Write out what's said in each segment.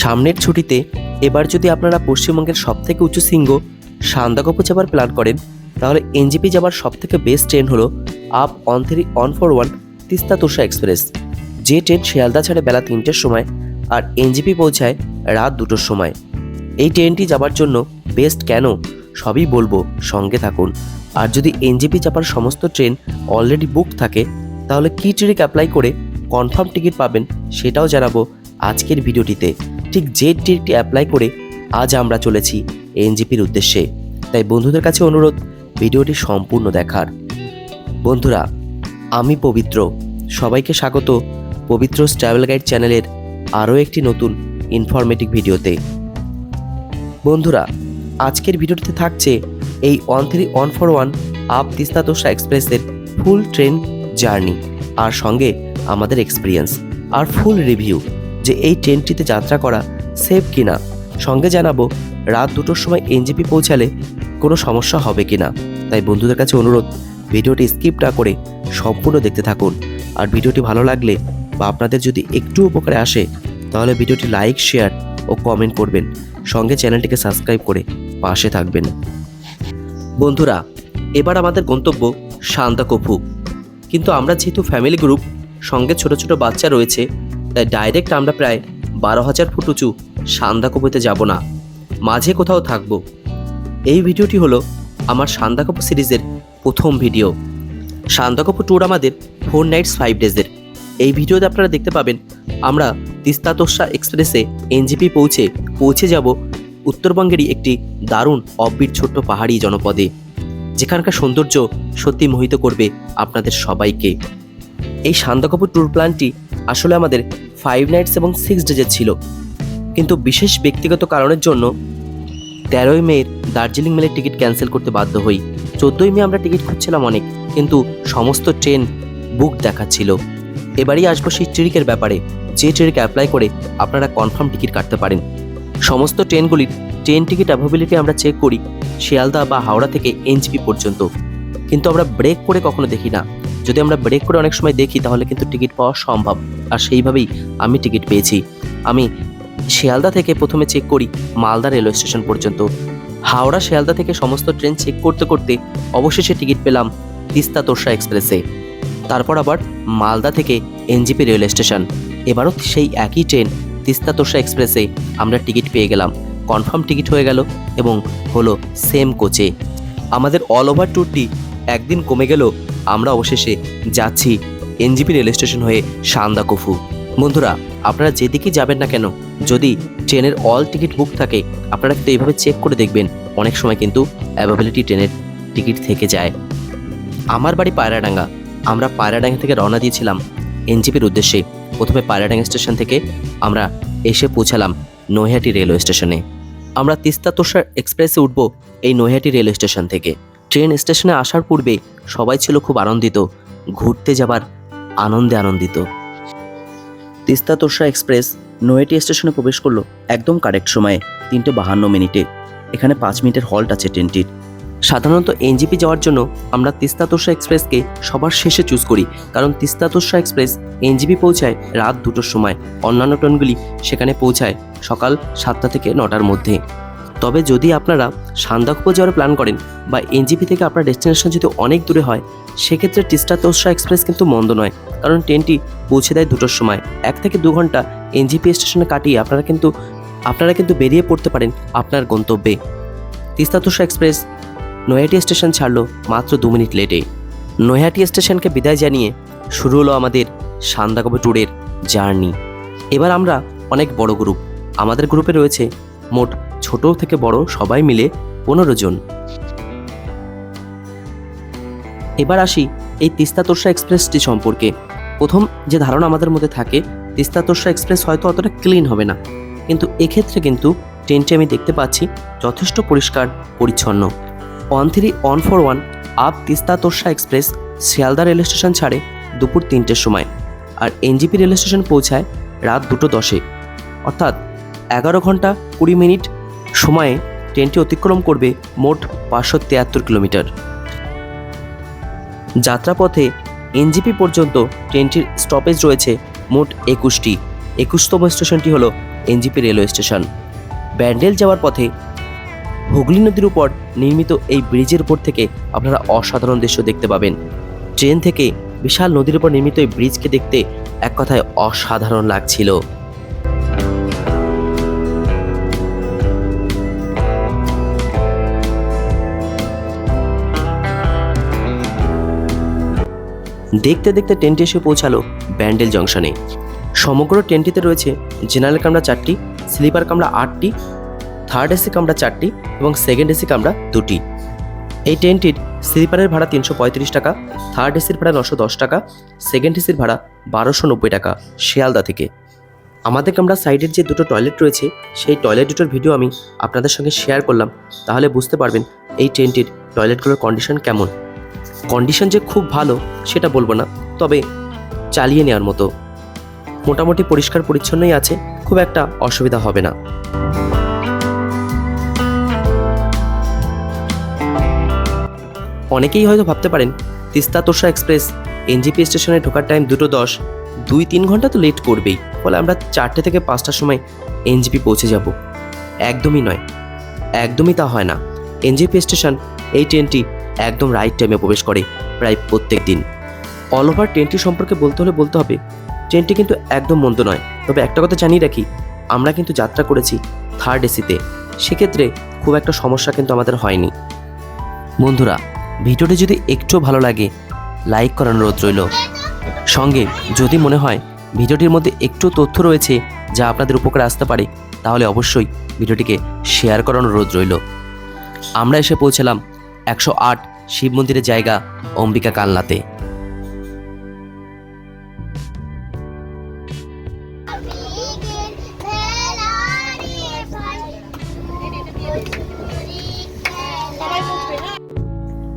সামনের ছুটিতে এবার যদি আপনারা পশ্চিমবঙ্গের সবথেকে উঁচু শৃঙ্গ সান্দাকপু যাবার প্ল্যান করেন, তাহলে এনজিপি যাবার সবথেকে বেস্ট ট্রেন হলো up one three one four one Teesta Torsa express যে ট্রেন শিয়ালদা ছাড়ে বেলা তিনটের সময় আর এনজিপি পৌঁছায় রাত দুটোর সময়। এই ট্রেনটি যাবার জন্য বেস্ট কেন? সবই বলব, সঙ্গে থাকুন। আর যদি এনজিপি চাপার সমস্ত ট্রেন অলরেডি বুক থাকে, তাহলে কি ট্রিক অ্যাপ্লাই করে কনফার্ম টিকিট পাবেন সেটাও জানাব আজকের ভিডিওটিতে। ঠিক যে ট্রিকটি অ্যাপ্লাই করে আজ আমরা চলেছি এনজিপির উদ্দেশ্যে। তাই বন্ধুদের কাছে অনুরোধ, ভিডিওটি সম্পূর্ণ দেখার। বন্ধুরা, আমি পবিত্র। সবাইকে স্বাগত পবিত্র ট্রাভেল গাইড চ্যানেলের আরও একটি নতুন ইনফরমেটিভ ভিডিওতে। বন্ধুরা, আজকের ভিডিওটিতে থাকছে এই one three one four one up Teesta Torsa এক্সপ্রেসের ফুল ট্রেন জার্নি আর সঙ্গে আমাদের এক্সপিরিয়েন্স আর ফুল রিভিউ যে এই ট্রেনটিতে যাত্রা করা সেফ কিনা, সঙ্গে জানাব রাত দুটোর সময় এনজিপি পৌঁছালে কোনো সমস্যা হবে কিনা। তাই বন্ধুদের কাছে অনুরোধ, ভিডিওটি স্কিপ না করে সম্পূর্ণ দেখতে থাকুন। আর ভিডিওটি ভালো লাগলে বা আপনাদের যদি একটু উপকারে আসে, তাহলে ভিডিওটি লাইক শেয়ার ও কমেন্ট করবেন। সঙ্গে চ্যানেলটিকে সাবস্ক্রাইব করে পাশে থাকবেন। বন্ধুরা, এবার আমাদের গন্তব্য শান্তাকফু কিন্তু আমরা যেহেতু ফ্যামিলি গ্রুপ সঙ্গে ছোট ছোট বাচ্চা রয়েছে তাই ডাইরেক্ট আমরা প্রায় বারো হাজার ফুট উঁচু সান্দাকপুতে যাব না, মাঝে কোথাও থাকব। এই ভিডিওটি হলো আমার সান্দাকপু সিরিজের প্রথম ভিডিও। সান্দাকপু ট্যুর আমাদের ফোর নাইটস ফাইভ ডেজের এই ভিডিওতে আপনারা দেখতে পাবেন, আমরা তিস্তা তোষা এক্সপ্রেসে এনজিপি পৌঁছে পৌঁছে যাব উত্তরবঙ্গেরই একটি দারুণ অব্বির ছোট্ট পাহাড়ি জনপদে, যেখানকার সৌন্দর্য সত্যি মোহিত করবে আপনাদের সবাইকে। এই সান্দাকপুর ট্যুর প্ল্যানটি আসলে আমাদের ফাইভ নাইটস এবং সিক্স ডেজের ছিল। কিন্তু বিশেষ ব্যক্তিগত কারণের জন্য তেরোই মের দার্জিলিং মেলের টিকিট ক্যান্সেল করতে বাধ্য হই। চোদ্দোই মে আমরা টিকিট খুঁজছিলাম অনেক, কিন্তু সমস্ত ট্রেন বুক দেখাচ্ছিল এবারই আসব সেই ট্রিকের ব্যাপারে। যে ট্রিক অ্যাপ্লাই করে আপনারা কনফার্ম টিকিট কাটতে পারেন। সমস্ত ট্রেনগুলির ট্রেন টিকিট অ্যাভেবিলিটি আমরা চেক করি শিয়ালদা বা হাওড়া থেকে এনজিপি পর্যন্ত। কিন্তু আমরা ব্রেক করে কখনো দেখি না। যদি আমরা ব্রেক করে অনেক সময় দেখি, তাহলে কিন্তু টিকিট পাওয়া সম্ভব। আর সেইভাবেই আমি টিকিট পেয়েছি। আমি শিয়ালদা থেকে প্রথমে চেক করি মালদা রেলওয়ে স্টেশন পর্যন্ত। হাওড়া শিয়ালদা থেকে সমস্ত ট্রেন চেক করতে করতে অবশেষে টিকিট পেলাম তিস্তা তোরসা এক্সপ্রেসে। তারপর আবার মালদা থেকে এনজিপি রেলওয়ে স্টেশন। এবারও সেই একই ট্রেন তিস্তা তোরসা এক্সপ্রেসে আমরা টিকিট পেয়ে গেলাম। কনফার্ম টিকিট হয়ে গেল এবং হলো সেম কোচে। আমাদের অল ওভার ট্যুরটি একদিন কমে গেল আমরা অবশেষে যাচ্ছি এনজিপি রেল স্টেশন হয়ে সান্দাকফু বন্ধুরা, আপনারা যেদিকেই যাবেন না কেন, যদি ট্রেনের অল টিকিট বুক থাকে, আপনারা কিন্তু এইভাবে চেক করে দেখবেন। অনেক সময় কিন্তু অ্যাভেবিলিটি ট্রেনের টিকিট থেকে যায়। আমার বাড়ি পায়রাডাঙ্গা। আমরা পায়রাডাঙ্গা থেকে রওনা দিয়েছিলাম এনজিপির উদ্দেশ্যে। প্রথমে পায়রাডাঙ্গা স্টেশন থেকে আমরা এসে পৌঁছালাম নৈহাটি রেলওয়ে স্টেশনে। আমরা তিস্তা তোষার এক্সপ্রেসে উঠব এই নৈহাটি রেলওয়ে স্টেশন থেকে। ট্রেন স্টেশনে আসার পূর্বে সবাই ছিল খুব আনন্দিত। ঘুরতে যাবার আনন্দে আনন্দিত। তিস্তা তোষা এক্সপ্রেস নৈহাটি স্টেশনে প্রবেশ করল একদম কারেক্ট সময়ে, তিনটে বাহান্ন মিনিটে। এখানে পাঁচ মিনিটের হল্ট আছে ট্রেনটির। সাধারণত এনজিপি যাওয়ার জন্য আমরা তিস্তা তোষা এক্সপ্রেসকে সবার শেষে চুজ করি, কারণ তিস্তা তোষা এক্সপ্রেস এনজিপি পৌঁছায় রাত দুটোর সময়। অন্যান্য ট্রেনগুলি সেখানে পৌঁছায় সকাল সাতটা থেকে নটার মধ্যে। তবে যদি আপনারা সান্দাকপো যাওয়ার প্ল্যান করেন বা এনজিপি থেকে আপনার ডেস্টিনেশন যদি অনেক দূরে হয়, সেক্ষেত্রে তিস্তা তোষা এক্সপ্রেস কিন্তু মন্দ নয়। কারণ ট্রেনটি পৌঁছে দেয় দুটোর সময়। এক থেকে দু ঘণ্টা এনজিপি স্টেশনে কাটিয়ে আপনারা কিন্তু আপনারা কিন্তু বেরিয়ে পড়তে পারেন আপনার গন্তব্যে। তিস্তা তোষা এক্সপ্রেস নৈহাটি স্টেশন ছাড়লো মাত্র দু মিনিট লেটে নৈহাটি স্টেশনকে বিদায় জানিয়ে শুরু হলো আমাদের সান্দাকপে ট্যুরের জার্নি এবার আমরা অনেক বড় গ্রুপ আমাদের গ্রুপে রয়েছে মোট ছোট থেকে বড় সবাই মিলে পনেরো জন। এবার আসি এই তিস্তা তোরসা এক্সপ্রেসটি সম্পর্কে। প্রথম যে ধারণা আমাদের মধ্যে থাকে, তিস্তা তোরসা এক্সপ্রেস হয়তো অতটা ক্লিন হবে না। কিন্তু এক্ষেত্রে কিন্তু ট্রেনটি আমি দেখতে পাচ্ছি যথেষ্ট পরিষ্কার, পরিচ্ছন্ন। One three, one four, one up Teesta Torsa express Sealdah rail station ছাড়ে দুপুর তিনটের সময়। আর এনজিপি রেল স্টেশন পৌঁছায় রাত দুটো দশে। অর্থাৎ এগারো ঘণ্টা কুড়ি মিনিট সময়ে ট্রেনটি অতিক্রম করবে মোট পাঁচশো তিয়াত্তর কিলোমিটার। যাত্রাপথে এনজিপি পর্যন্ত ট্রেনটির স্টপেজ রয়েছে মোট একুশটি। একুশতম স্টেশনটি হল এনজিপি রেলওয়ে স্টেশন। ব্যান্ডেল যাওয়ার পথে হুগলি নদীর উপর নির্মিত এই ব্রিজের উপর থেকে আপনারা অসাধারণ দৃশ্য দেখতে পাবেন। ট্রেন থেকে বিশাল নদীর উপর নির্মিত এই ব্রিজকে দেখতে এক কথায় অসাধারণ লাগছিল। দেখতে দেখতে ট্রেনটি এসে পৌঁছালো ব্যান্ডেল জংশনে। সমগ্র ট্রেনটিতে রয়েছে জেনারেল কামরা চারটি, স্লিপার কামরা আটটি, থার্ড এসি কামরা চারটি এবং সেকেন্ড এসি কামরা দুটি। এই ট্রেনটির স্লিপারের ভাড়া তিনশো পঁয়ত্রিশ টাকা, থার্ড এসির ভাড়া নশো দশ টাকা, সেকেন্ড এসির ভাড়া বারোশো নব্বই টাকা শিয়ালদা থেকে। আমাদের কামরা সাইডের যে দুটো টয়লেট রয়েছে, সেই টয়লেট দুটোর ভিডিও আমি আপনাদের সঙ্গে শেয়ার করলাম। তাহলে বুঝতে পারবেন এই ট্রেনটির টয়লেটগুলোর কন্ডিশন কেমন। কন্ডিশন যে খুব ভালো, সেটা বলব না। তবে চালিয়ে নেওয়ার মতো। মোটামুটি পরিষ্কার পরিচ্ছন্নই আছে, খুব একটা অসুবিধা হবে না। অনেকেই হয়তো ভাবতে পারেন, তিস্তা তোষা এক্সপ্রেস, এনজিপি স্টেশনে ঢোকার টাইম দুটো দশ, দুই তিন ঘণ্টা তো লেট করবেই। ফলে আমরা চারটে থেকে পাঁচটার সময় এনজিপি পৌঁছে যাব। একদমই নয়। একদমই তা হয় না। এনজিপি স্টেশন, এই ট্রেনটি একদম রাইট টাইমে প্রবেশ করে প্রায় প্রত্যেক দিন। অল ওভার ট্রেনটি সম্পর্কে বলতে হলে বলতে হবে ট্রেনটি কিন্তু একদম মন্দ নয়। তবে একটা কথা জানিয়ে রাখি, আমরা কিন্তু যাত্রা করেছি থার্ড এসিতে সেক্ষেত্রে খুব একটা সমস্যা কিন্তু আমাদের হয়নি। বন্ধুরা, ভিডিওটি যদি একটু ভালো লাগে লাইক করার অনুরোধ রইল। সঙ্গে যদি মনে হয় ভিডিওটির মধ্যে একটু তথ্য রয়েছে যা আপনাদের উপকারে আসতে পারে, তাহলে অবশ্যই ভিডিওটিকে শেয়ার করার অনুরোধ রইল। আমরা এসে পৌঁছালাম একশো আট শিব মন্দিরের জায়গা অম্বিকা কালনাতে।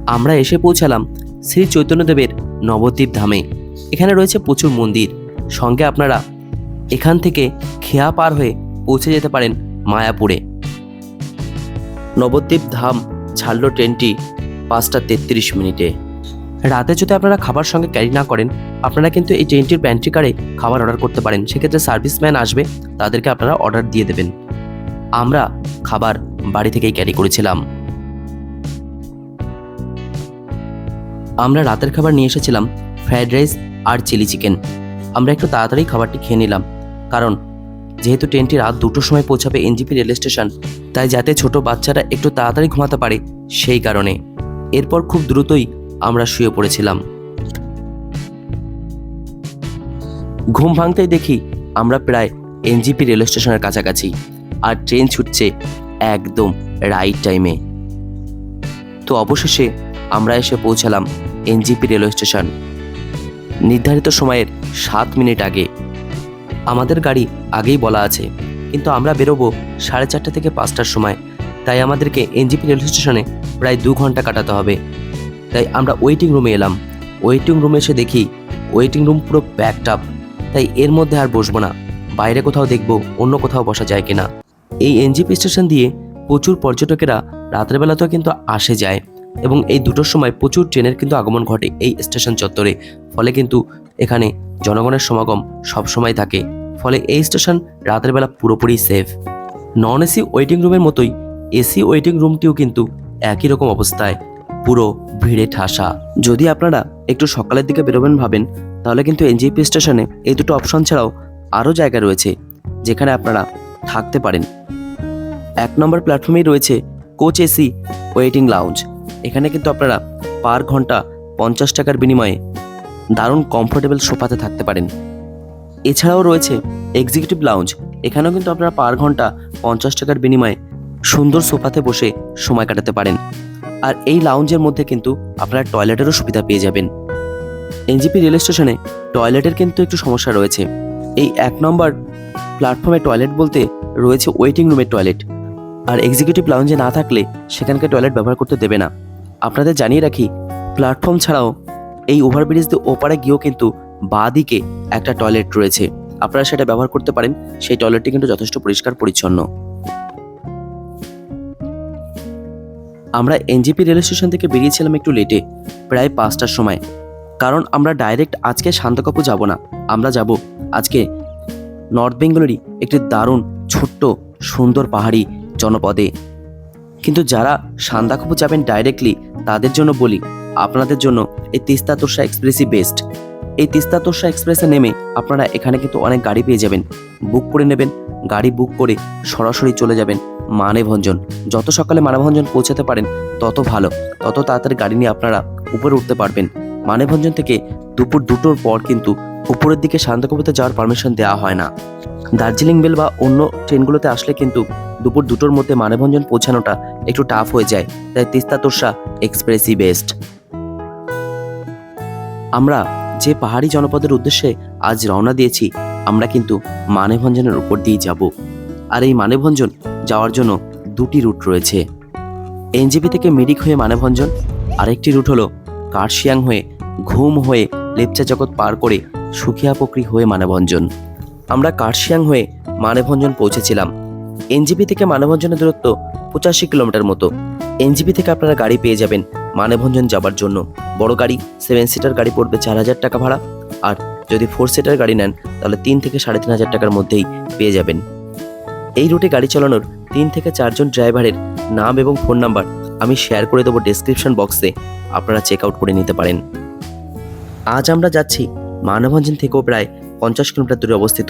আমরা এসে পৌঁছালাম শ্রী চৈতন্যদেবের নবদ্বীপ ধামে। এখানে রয়েছে প্রচুর মন্দির। সঙ্গে আপনারা এখান থেকে খেয়া পার হয়ে পৌঁছে যেতে পারেন মায়াপুরে। নবদ্বীপ ধাম ছাড়লো ট্রেনটি পাঁচটা তেত্রিশ মিনিটে। রাতে যদি আপনারা খাবার সঙ্গে ক্যারি না করেন, আপনারা কিন্তু এই ট্রেনটির প্যান্ট্রি কারে খাবার অর্ডার করতে পারেন। সেক্ষেত্রে সার্ভিসম্যান আসবে, তাদেরকে আপনারা অর্ডার দিয়ে দেবেন। আমরা খাবার বাড়ি থেকেই ক্যারি করেছিলাম। আমরা রাতের খাবার নিয়ে এসেছিলাম ফ্রায়েড রাইস আর চিলি চিকেন আমরা একটু তাড়াতাড়ি খাবারটি খেয়ে নিলাম, কারণ যেহেতু ট্রেনটি রাত দুটোর সময় পৌঁছাবে এনজিপি রেল স্টেশন, তাই যাতে ছোট বাচ্চারা একটু তাড়াতাড়ি ঘুমাতে পারে সেই কারণে। এরপর খুব দ্রুতই আমরা শুয়ে পড়েছিলাম। ঘুম ভাঙতেই দেখি আমরা প্রায় এনজিপি রেল স্টেশনের কাছাকাছি, আর ট্রেন ছুটছে একদম রাইট টাইমে তো অবশেষে আমরা এসে পৌঁছালাম এনজিপি রেলওয়ে স্টেশন। নির্ধারিত সময়ের সাত মিনিট আগে আমাদের গাড়ি আগেই বলা আছে। কিন্তু আমরা বেরোবো সাড়ে চারটে থেকে পাঁচটার সময়। তাই আমাদেরকে এনজিপি রেলওয়ে স্টেশনে প্রায় দু ঘণ্টা কাটাতে হবে। তাই আমরা ওয়েটিং রুমে এলাম। ওয়েটিং রুমে এসে দেখি ওয়েটিং রুম পুরো প্যাকড আপ। তাই এর মধ্যে আর বসবো না। বাইরে কোথাও দেখব অন্য কোথাও বসা যায় কিনা। এই এনজিপি স্টেশন দিয়ে প্রচুর পর্যটকেরা রাতের বেলাতেও কিন্তু আসে যায়। এবং এই দুটোর সময় প্রচুর ট্রেনের কিন্তু আগমন ঘটে এই স্টেশন চত্বরে। ফলে কিন্তু এখানে জনগণের সমাগম সবসময় থাকে, ফলে এই স্টেশন রাতের বেলা পুরোপুরি সেফ নন এসি ওয়েটিং রুমের মতোই এসি ওয়েটিং রুমটিও কিন্তু একই রকম অবস্থায়, পুরো ভিড়ে ঠাসা। যদি আপনারা একটু সকালের দিকে বেরোবেন ভাবেন, তাহলে কিন্তু এনজিপি স্টেশনে এই দুটো অপশন ছাড়াও আরও জায়গা রয়েছে, যেখানে আপনারা থাকতে পারেন। এক নম্বর প্ল্যাটফর্মেই রয়েছে কোচ এসি ওয়েটিং লাউঞ্জ এখানে কিন্তু আপনারা পার ঘণ্টা পঞ্চাশ টাকার বিনিময়ে দারুণ কমফোর্টেবল সোফাতে থাকতে পারেন। এছাড়াও রয়েছে এক্সিকিউটিভ লাউঞ্জ এখানেও কিন্তু আপনারা পার ঘণ্টা পঞ্চাশ টাকার বিনিময়ে সুন্দর সোফাতে বসে সময় কাটাতে পারেন। আর এই লাউঞ্জের মধ্যে কিন্তু আপনারা টয়লেটেরও সুবিধা পেয়ে যাবেন। এনজিপি রেল স্টেশনে টয়লেটের কিন্তু একটু সমস্যা রয়েছে। এই এক নম্বর প্ল্যাটফর্মে টয়লেট বলতে রয়েছে ওয়েটিং রুমের টয়লেট আর এক্সিকিউটিভ লাউঞ্জে না থাকলে সেখানকার টয়লেট ব্যবহার করতে দেবে না। আপনাদের জানিয়ে রাখি প্ল্যাটফর্ম ছাড়াও এই ওভারব্রিজ দিয়ে ওপারে গিয়েও কিন্তু বাঁ দিকে একটা টয়লেট রয়েছে। আপনারা সেটা ব্যবহার করতে পারেন। সেই টয়লেটটি কিন্তু যথেষ্ট পরিষ্কার, পরিচ্ছন্ন। আমরা এনজিপি রেল স্টেশন থেকে বেরিয়েছিলাম একটু লেটে প্রায় পাঁচটার সময়। কারণ আমরা ডাইরেক্ট আজকে শান্তকাপু যাব না। আমরা যাব আজকে নর্থ বেঙ্গলেরই একটি দারুণ, ছোট্ট, সুন্দর পাহাড়ি জনপদে। কিন্তু যারা সান্দাকপু যাবেন ডাইরেক্টলি তাদের জন্য বলি আপনাদের জন্য এই তিস্তা তোষা এক্সপ্রেসই বেস্ট। এই তিস্তা তোষা এক্সপ্রেসে নেমে আপনারা এখানে কিন্তু অনেক গাড়ি পেয়ে যাবেন। বুক করে নেবেন, গাড়ি বুক করে সরাসরি চলে যাবেন মানেভঞ্জন যত সকালে মানেভঞ্জন পৌঁছাতে পারেন, তত ভালো, তত তাড়াতাড়ি গাড়ি নিয়ে আপনারা উপরে উঠতে পারবেন। মানেভঞ্জন থেকে দুপুর দুটোর পর কিন্তু উপরের দিকে শান্তকবিতে যাওয়ার পারমিশন দেওয়া হয় না। দার্জিলিং বেল বা অন্য ট্রেনগুলোতে আসলে কিন্তু দুপুর দুটোর মধ্যে মানেভঞ্জন পৌঁছানোটা একটু টাফ হয়ে যায়। তাই তিস্তা তোরসা এক্সপ্রেসই বেস্ট। আমরা যে পাহাড়ি জনপদের উদ্দেশ্যে আজ রওনা দিয়েছি, আমরা কিন্তু মানেভঞ্জনের উপর দিয়ে যাব। আর এই মানেভঞ্জন যাওয়ার জন্য দুটি রুট রয়েছে। এনজিপি থেকে মিরিক হয়ে মানেভঞ্জন আরেকটি রুট হলো কার্শিয়াং হয়ে ঘুম হয়ে লেপচা জগৎ পার করে সুখিয়া পকরি হয়ে মানেভঞ্জন আমরা কার্শিয়াং হয়ে মানেভঞ্জন পৌঁছেছিলাম। এনজিপি থেকে মানেভঞ্জনের দূরত্ব পঁচাশি কিলোমিটার মতো। এনজিপি থেকে আপনারা গাড়ি পেয়ে যাবেন মানেভঞ্জন যাবার জন্য। বড় গাড়ি সেভেন সিটার গাড়ি পড়বে চার হাজার টাকা ভাড়া। আর যদি ফোর সিটার গাড়ি নেন, তাহলে তিন থেকে সাড়ে তিন হাজার টাকার মধ্যেই পেয়ে যাবেন। এই রুটে গাড়ি চালানোর তিন থেকে চারজন ড্রাইভারের নাম এবং ফোন নাম্বার আমি শেয়ার করে দেবো ডেসক্রিপশন বক্সে আপনারা চেক আউট করে নিতে পারেন। আজ আমরা যাচ্ছি মানভঞ্জন থেকেও প্রায় পঞ্চাশ কিলোমিটার দূরে অবস্থিত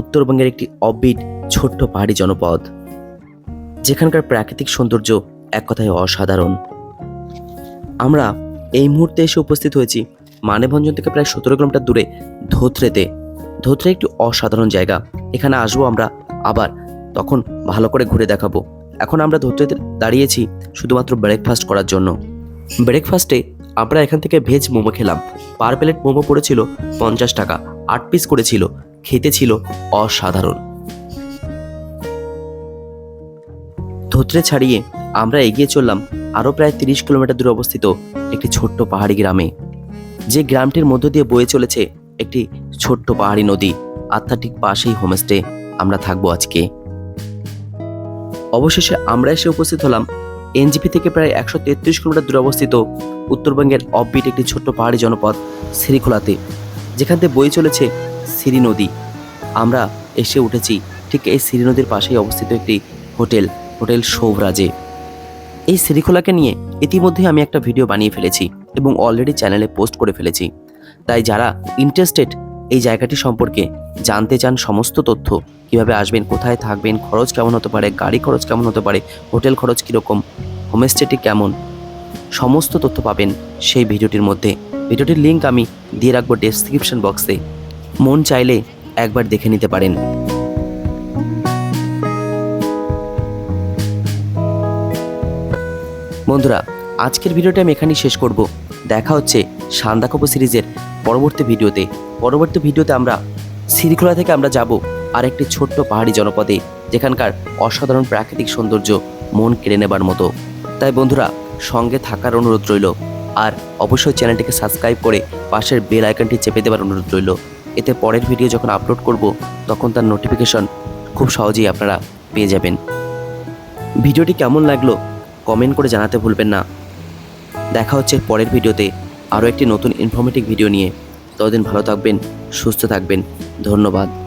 উত্তরবঙ্গের একটি অববিট ছোট্ট পাহাড়ি জনপদ। যেখানকার প্রাকৃতিক সৌন্দর্য এক কথায় অসাধারণ। আমরা এই মুহূর্তে এসে উপস্থিত হয়েছি মানেভঞ্জন থেকে প্রায় সতেরো কিলোমিটার দূরে ধোত্রেতে। ধোত্রে একটি অসাধারণ জায়গা। এখানে আসব আমরা আবার, তখন ভালো করে ঘুরে দেখাবো। এখন আমরা ধোত্রেতে দাঁড়িয়েছি শুধুমাত্র ব্রেকফাস্ট করার জন্য। ব্রেকফাস্টে আমরা এখান থেকে ভেজ মোমো খেলাম। পার প্লেট মোমো পড়েছিল পঞ্চাশ টাকা, আট পিস করেছিল, খেতে ছিল অসাধারণ। ধোত্রে ছাড়িয়ে আমরা এগিয়ে চললাম আরও প্রায় তিরিশ কিলোমিটার দূরে অবস্থিত একটি ছোট্ট পাহাড়ি গ্রামে। যে গ্রামটির মধ্য দিয়ে বয়ে চলেছে একটি ছোট্ট পাহাড়ি নদী। আর তার ঠিক পাশেই হোমস্টে আমরা থাকব আজকে। অবশেষে আমরা এসে উপস্থিত হলাম এনজিপি থেকে প্রায় একশো তেত্রিশ কিলোমিটার দূরে অবস্থিত উত্তরবঙ্গের অববিট একটি ছোট্ট পাহাড়ি জনপদ সিরিখোলাতে যেখান থেকে বয়ে চলেছে সিরি নদী। আমরা এসে উঠেছি ঠিক এই সিরি নদীর পাশেই অবস্থিত একটি হোটেল। হোটেল সৌভরাজে। এই সিরিখোলাকে নিয়ে ইতিমধ্যে আমি একটা ভিডিও বানিয়ে ফেলেছি এবং অলরেডি চ্যানেলে পোস্ট করে ফেলেছি। তাই যারা ইন্টারেস্টেড এই জায়গাটি সম্পর্কে জানতে চান সমস্ত তথ্য, কীভাবে আসবেন, কোথায় থাকবেন, খরচ কেমন হতে পারে, গাড়ি খরচ কেমন হতে পারে, হোটেল খরচ কীরকম হোমস্টেটি কেমন, সমস্ত তথ্য পাবেন সেই ভিডিওটির মধ্যে। ভিডিওটির লিঙ্ক আমি দিয়ে রাখব ডেসক্রিপশন বক্সে মন চাইলে একবার দেখে নিতে পারেন। বন্ধুরা, আজকের ভিডিওটা আমি এখানেই শেষ করব। দেখা হচ্ছে সান্দাকপো সিরিজের পরবর্তী ভিডিওতে। পরবর্তী ভিডিওতে আমরা সিরিখোলা থেকে আমরা যাব আর একটি ছোট্ট পাহাড়ি জনপদে, যেখানকার অসাধারণ প্রাকৃতিক সৌন্দর্য মন কেড়ে নেবার মতো। তাই বন্ধুরা, সঙ্গে থাকার অনুরোধ রইল, আর অবশ্যই চ্যানেলটিকে সাবস্ক্রাইব করে পাশের বেল আইকনটি চেপে দেওয়ার অনুরোধ রইল। এতে পরের ভিডিও যখন আপলোড করব, তখন তার নোটিফিকেশন খুব সহজেই আপনারা পেয়ে যাবেন। ভিডিওটি কেমন লাগল কমেন্ট করে জানাতে ভুলবেন না। দেখা হচ্ছে পরের ভিডিওতে আরও একটি নতুন ইনফরমেটিভ ভিডিও নিয়ে। ততদিন ভালো থাকবেন, সুস্থ থাকবেন। ধন্যবাদ।